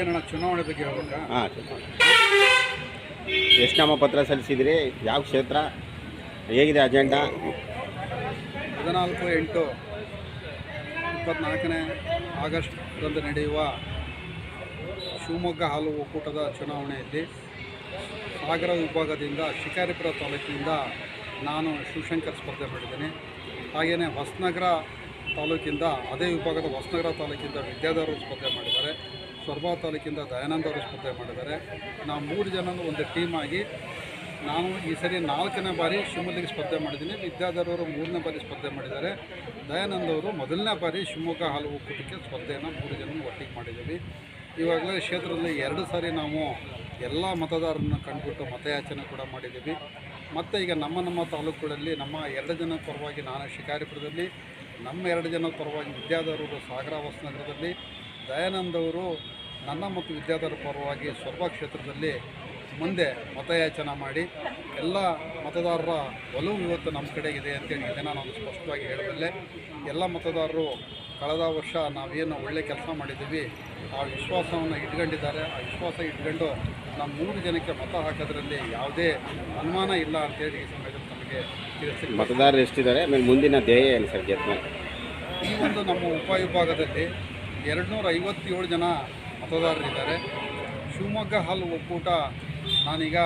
ಏನಣ್ಣ ಚುನಾವಣೆ ಬಗ್ಗೆ ಹೇಳ್ಬೇಕಾ? ಹಾಂ ಎಷ್ಟು ನಾಮಪತ್ರ ಸಲ್ಲಿಸಿದ್ರಿ? ಯಾವ ಕ್ಷೇತ್ರ? ಹೇಗಿದೆ ಅಜೆಂಡಾ ಹದಿನಾಲ್ಕು ಎಂಟು ಇಪ್ಪತ್ನಾಲ್ಕನೇ ಆಗಸ್ಟ್ರಂದು ನಡೆಯುವ ಶಿವಮೊಗ್ಗ ಹಾಲು ಒಕ್ಕೂಟದ ಚುನಾವಣೆಯಲ್ಲಿ ಸಾಗರ ವಿಭಾಗದಿಂದ ಶಿಕಾರಿಪುರ ತಾಲೂಕಿನಿಂದ ನಾನು ಶಿವಶಂಕರ್ ಸ್ಪರ್ಧೆ ಮಾಡಿದ್ದೇನೆ ಹಾಗೆಯೇ ಹೊಸನಗರ ತಾಲೂಕಿಂದ ಅದೇ ವಿಭಾಗದ ಹೊಸನಗರ ತಾಲೂಕಿಂದ ವಿದ್ಯಾಧರರು ಸ್ಪರ್ಧೆ ಮಾಡಿದ್ದಾರೆ. ಸೊರಬ ತಾಲೂಕಿಂದ ದಯಾನಂದ ಅವರು ಸ್ಪರ್ಧೆ ಮಾಡಿದ್ದಾರೆ. ನಾವು ಮೂರು ಜನನೂ ಒಂದು ಟೀಮ್ ಆಗಿ ನಾನು ಈ ಸರಿ ನಾಲ್ಕನೇ ಬಾರಿ ಶಿವಮೊಗ್ಗಕ್ಕೆ ಸ್ಪರ್ಧೆ ಮಾಡಿದ್ದೀನಿ. ವಿದ್ಯಾಧರವರು ಮೂರನೇ ಬಾರಿ ಸ್ಪರ್ಧೆ ಮಾಡಿದ್ದಾರೆ. ದಯಾನಂದ್ ಅವರು ಮೊದಲನೇ ಬಾರಿ ಶಿವಮೊಗ್ಗ ಹಾಲು ಒಕ್ಕೂಟಕ್ಕೆ ಸ್ಪರ್ಧೆಯನ್ನು ಮೂರು ಜನ ಒಟ್ಟಿಗೆ ಮಾಡಿದ್ದೀವಿ. ಇವಾಗಲೇ ಕ್ಷೇತ್ರದಲ್ಲಿ ಎರಡು ಸಾರಿ ನಾವು ಎಲ್ಲ ಮತದಾರರನ್ನು ಕಂಡುಬಿಟ್ಟು ಮತಯಾಚನೆ ಕೂಡ ಮಾಡಿದ್ದೀವಿ. ಮತ್ತು ಈಗ ನಮ್ಮ ನಮ್ಮ ತಾಲೂಕುಗಳಲ್ಲಿ ನಮ್ಮ ಎರಡು ಜನ ಪರವಾಗಿ ನಾನು ಶಿಕಾರಿಪುರದಲ್ಲಿ, ನಮ್ಮ ಎರಡು ಜನ ಪರವಾಗಿ ವಿದ್ಯಾಧರವರು ಸಾಗರ ಹೊಸನಗರದಲ್ಲಿ ದಯಾನಂದ್ ಅವರು ನನ್ನ ಮತ್ತು ವಿದ್ಯಾಧರ ಪರವಾಗಿ ಸೊರಬ ಕ್ಷೇತ್ರದಲ್ಲಿ ಮುಂದೆ ಮತಯಾಚನೆ ಮಾಡಿ ಎಲ್ಲ ಮತದಾರರ ಒಲವು ಇವತ್ತು ನಮ್ಮ ಕಡೆಗಿದೆ ಅಂತೇಳಿ ಇದನ್ನು ನಾನು ಸ್ಪಷ್ಟವಾಗಿ ಹೇಳಬಲ್ಲೆ. ಎಲ್ಲ ಮತದಾರರು ಕಳೆದ ವರ್ಷ ನಾವೇನು ಒಳ್ಳೆ ಕೆಲಸ ಮಾಡಿದ್ದೀವಿ ಆ ವಿಶ್ವಾಸವನ್ನು ಇಟ್ಕೊಂಡಿದ್ದಾರೆ. ಆ ವಿಶ್ವಾಸ ಇಟ್ಕೊಂಡು ನಮ್ಮ ಮೂರು ಜನಕ್ಕೆ ಮತ ಹಾಕೋದ್ರಲ್ಲಿ ಯಾವುದೇ ಅನುಮಾನ ಇಲ್ಲ ಅಂತೇಳಿ ಈ ಸಮಯದಲ್ಲಿ ನಮಗೆ ತಿಳಿಸಿ ಮತದಾರರು ಎಷ್ಟಿದ್ದಾರೆ? ಆಮೇಲೆ ಮುಂದಿನ ಧ್ಯೇಯ ಏನು ಸರ್ ಈ ಒಂದು ನಮ್ಮ ಉಪವಿಭಾಗದಲ್ಲಿ ಎರಡುನೂರ ಐವತ್ತೇಳು ಜನ ಮತದಾರರಿದ್ದಾರೆ. ಶಿವಮೊಗ್ಗ ಹಾಲು ಒಕ್ಕೂಟ ನಾನೀಗ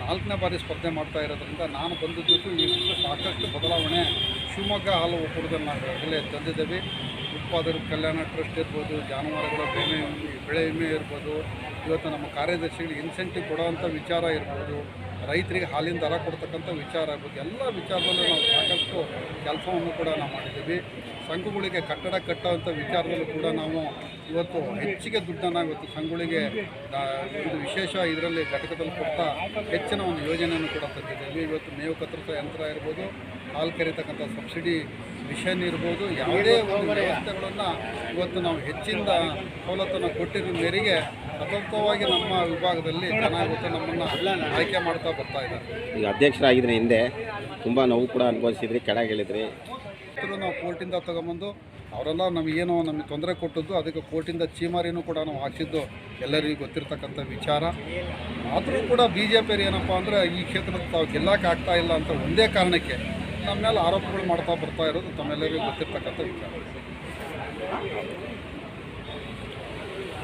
ನಾಲ್ಕನೇ ಬಾರಿ ಸ್ಪರ್ಧೆ ಮಾಡ್ತಾ ಇರೋದ್ರಿಂದ ನಾನು ಬಂದಿದ್ದಕ್ಕೂ ಇವತ್ತು ಸಾಕಷ್ಟು ಬದಲಾವಣೆ ಶಿವಮೊಗ್ಗ ಹಾಲು ಒಕ್ಕೂಟದಲ್ಲಿ ನಾವು ಈಗಾಗಲೇ ತಂದಿದ್ದೇವೆ. ಉತ್ಪಾದಕರ ಕಲ್ಯಾಣ ಟ್ರಸ್ಟ್ ಇರ್ಬೋದು, ಜಾನುವಾರುಗಳ ಬೆಳೆ ಬೆಳೆ ವಿಮೆ ಇರ್ಬೋದು, ಇವತ್ತು ನಮ್ಮ ಕಾರ್ಯದರ್ಶಿಗಳಿಗೆ ಇನ್ಸೆಂಟಿವ್ ಕೊಡೋವಂಥ ವಿಚಾರ ಇರ್ಬೋದು. ರೈತರಿಗೆ ಹಾಲಿನ ದರ ಕೊಡ್ತಕ್ಕಂಥ ವಿಚಾರ ಬಗ್ಗೆ ಎಲ್ಲ ವಿಚಾರದಲ್ಲೂ ನಾವು ಸಾಕಷ್ಟು ಕೆಲಸವನ್ನು ಕೂಡ ನಾವು ಮಾಡಿದ್ದೀವಿ. ಸಂಘಗಳಿಗೆ ಕಟ್ಟಡ ಕಟ್ಟುವಂಥ ವಿಚಾರದಲ್ಲೂ ಕೂಡ ನಾವು ಇವತ್ತು ಹೆಚ್ಚಿಗೆ ದುಡ್ಡನ್ನು ಇವತ್ತು ಸಂಘಗಳಿಗೆ ಒಂದು ವಿಶೇಷ ಇದರಲ್ಲಿ ಘಟಕದಲ್ಲಿ ಕೊಡ್ತಾ ಹೆಚ್ಚಿನ ಒಂದು ಯೋಜನೆಯನ್ನು ಕೂಡ ತಂದಿದ್ದೇವೆ. ಇವತ್ತು ಮೇವು ಕತ್ತರಿಸುವ ಯಂತ್ರ ಇರ್ಬೋದು, ಹಾಲು ಕರಿತಕ್ಕಂಥ ಸಬ್ಸಿಡಿ ಮಿಷನ್ ಇರ್ಬೋದು, ಯಾವುದೇ ಒಂದು ವ್ಯವಸ್ಥೆಗಳನ್ನು ಇವತ್ತು ನಾವು ಹೆಚ್ಚಿನ ಸವಲತ್ತನ್ನು ಕೊಟ್ಟಿರೋ ಮೇರೆಗೆ ಸತತವಾಗಿ ನಮ್ಮ ವಿಭಾಗದಲ್ಲಿ ಚೆನ್ನಾಗುತ್ತೆ ನಮ್ಮನ್ನು ಆಯ್ಕೆ ಮಾಡ್ತಾ ಬರ್ತಾ ಇದ್ದಾರೆ ಈಗ ಅಧ್ಯಕ್ಷರಾಗಿದ್ರೆ ಹಿಂದೆ ತುಂಬ ನೋವು ಕೂಡ ಅನುಭವಿಸಿದ್ರಿ ಕೆಳಗಿಳಿದ್ರಿ ನಾವು ಕೋರ್ಟಿಂದ ತಗೊಂಬಂದು ಅವರೆಲ್ಲ ನಮಗೇನೋ ನಮಗೆ ತೊಂದರೆ ಕೊಟ್ಟದ್ದು ಅದಕ್ಕೆ ಕೋರ್ಟಿಂದ ಚೀಮಾರಿನೂ ಕೂಡ ನಾವು ಹಾಕಿದ್ದು ಎಲ್ಲರಿಗೂ ಗೊತ್ತಿರ್ತಕ್ಕಂಥ ವಿಚಾರ. ಆದರೂ ಕೂಡ ಬಿ ಜೆ ಪಿಯರು ಏನಪ್ಪ ಅಂದರೆ ಈ ಕ್ಷೇತ್ರದ ತಾವು ಗೆಲ್ಲಕ್ಕೆ ಆಗ್ತಾ ಇಲ್ಲ ಅಂತ ಒಂದೇ ಕಾರಣಕ್ಕೆ ನಮ್ಮ ಮೇಲೆ ಆರೋಪಗಳು ಮಾಡ್ತಾ ಬರ್ತಾ ಇರೋದು ತಮ್ಮೆಲ್ಲರಿಗೂ ಗೊತ್ತಿರ್ತಕ್ಕಂಥ ವಿಚಾರ.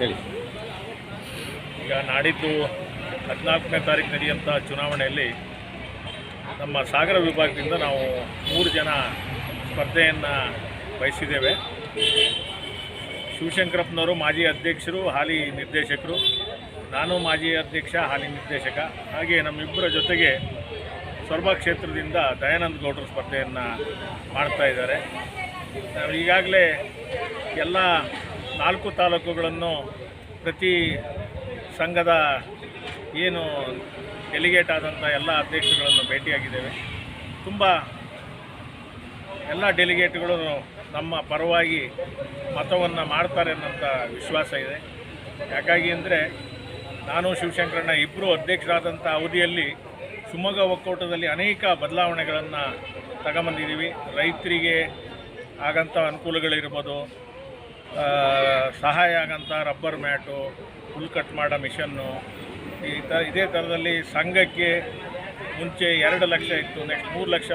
ಹೇಳಿ. ಈಗ ನಾಡಿದ್ದು ಹದಿನಾಲ್ಕನೇ ತಾರೀಕು ನಡೆಯುವಂಥ ಚುನಾವಣೆಯಲ್ಲಿ ನಮ್ಮ ಸಾಗರ ವಿಭಾಗದಿಂದ ನಾವು ಮೂರು ಜನ ಸ್ಪರ್ಧೆಯನ್ನು ಬಯಸಿದ್ದೇವೆ ಶಿವಶಂಕರಪ್ಪನವರು ಮಾಜಿ ಅಧ್ಯಕ್ಷರು, ಹಾಲಿ ನಿರ್ದೇಶಕರು. ನಾನು ಮಾಜಿ ಅಧ್ಯಕ್ಷ, ಹಾಲಿ ನಿರ್ದೇಶಕ. ಹಾಗೆ ನಮ್ಮಿಬ್ಬರ ಜೊತೆಗೆ ಸೊರಬ ಕ್ಷೇತ್ರದಿಂದ ದಯಾನಂದ ಗೌಡರು ಸ್ಪರ್ಧೆಯನ್ನು ಮಾಡ್ತಾ ಇದ್ದಾರೆ. ನಾವು ಈಗಾಗಲೇ ಎಲ್ಲ ನಾಲ್ಕು ತಾಲೂಕುಗಳನ್ನು ಪ್ರತಿ ಸಂಘದ ಏನು ಡೆಲಿಗೇಟ್ ಆದಂಥ ಎಲ್ಲ ಅಧ್ಯಕ್ಷಗಳನ್ನು ಭೇಟಿಯಾಗಿದ್ದೇವೆ. ತುಂಬ ಎಲ್ಲ ಡೆಲಿಗೇಟ್ಗಳು ನಮ್ಮ ಪರವಾಗಿ ಮತವನ್ನು ಮಾಡ್ತಾರೆ ಅನ್ನೋಂಥ ವಿಶ್ವಾಸ ಇದೆ. ಯಾಕಾಗಿ ಅಂದರೆ ನಾನು ಶಿವಶಂಕರಣ್ಣ ಇಬ್ಬರು ಅಧ್ಯಕ್ಷರಾದಂಥ ಅವಧಿಯಲ್ಲಿ ಶಿವಮೊಗ್ಗ ಒಕ್ಕೂಟದಲ್ಲಿ ಅನೇಕ ಬದಲಾವಣೆಗಳನ್ನು ತಗೊಂಬಂದಿದ್ದೀವಿ. ರೈತರಿಗೆ ಆಗಂಥ ಅನುಕೂಲಗಳಿರ್ಬೋದು ಸಹಾಯ ಆಗಂಥ ರಬ್ಬರ್ ಮ್ಯಾಟು ಹುಲ್ ಕಟ್ ಮಾಡೋ ಮಿಷನ್ನು. ಈ ಥರ ಇದೇ ಥರದಲ್ಲಿ ಸಂಘಕ್ಕೆ ಮುಂಚೆ ಎರಡು ಲಕ್ಷ ಇತ್ತು, ನೆಕ್ಸ್ಟ್ ಮೂರು ಲಕ್ಷ